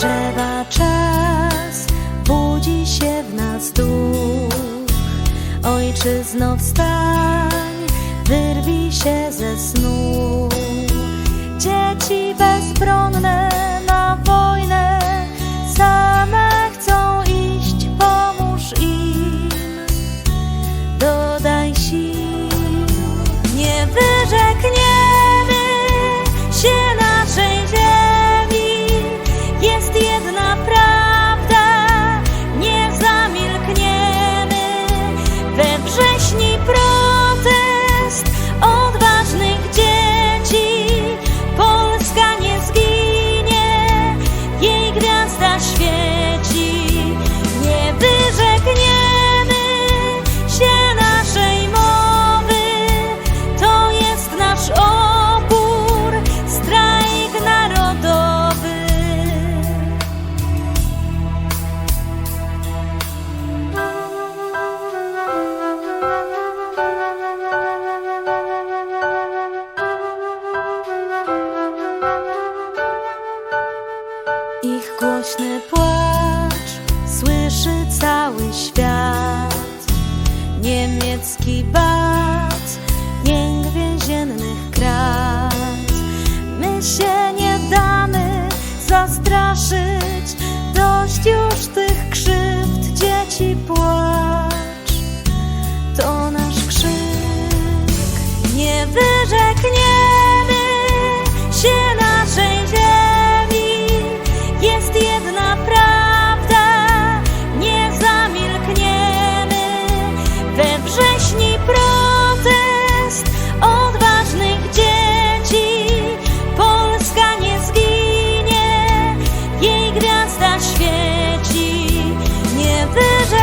dojrzewa czas, budzi się w nas duch, ojczyzno wstań. Głośny płacz słyszy cały świat. Niemiecki bat, jęk więziennych krat. My się gwiazda świeci, nie wyżej.